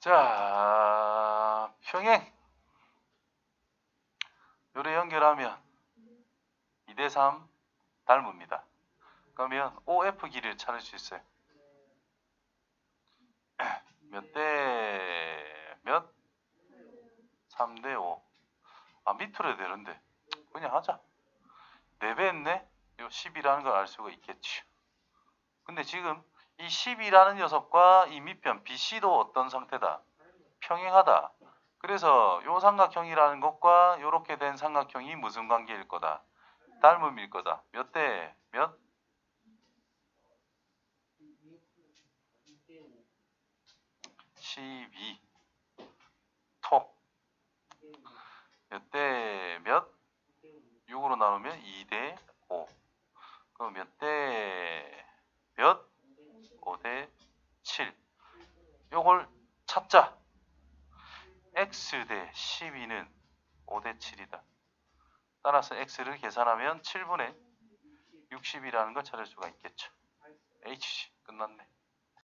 자, 평행. 요래 연결하면 2대3 닮습니다. 그러면 OF 길이를 찾을 수 있어요. 몇 대 몇? 3대 5. 아, 밑으로 해야 되는데. 그냥 하자. 4배 했네? 이거 10이라는 걸 알 수가 있겠죠. 근데 지금 이 10이라는 녀석과 이 밑변 BC도 어떤 상태다? 평행하다. 그래서 요 삼각형이라는 것과 요렇게 된 삼각형이 무슨 관계일 거다? 닮음일 거다. 몇 대 몇? 12. 토. 몇대 몇? 6으로 나누면 2대 5. 그럼 몇대 몇? 5대 7. 요걸 찾자. x 대 12는 5대 7이다. 따라서 x를 계산하면 7분의 60이라는 걸 찾을 수가 있겠죠. hc 끝났네.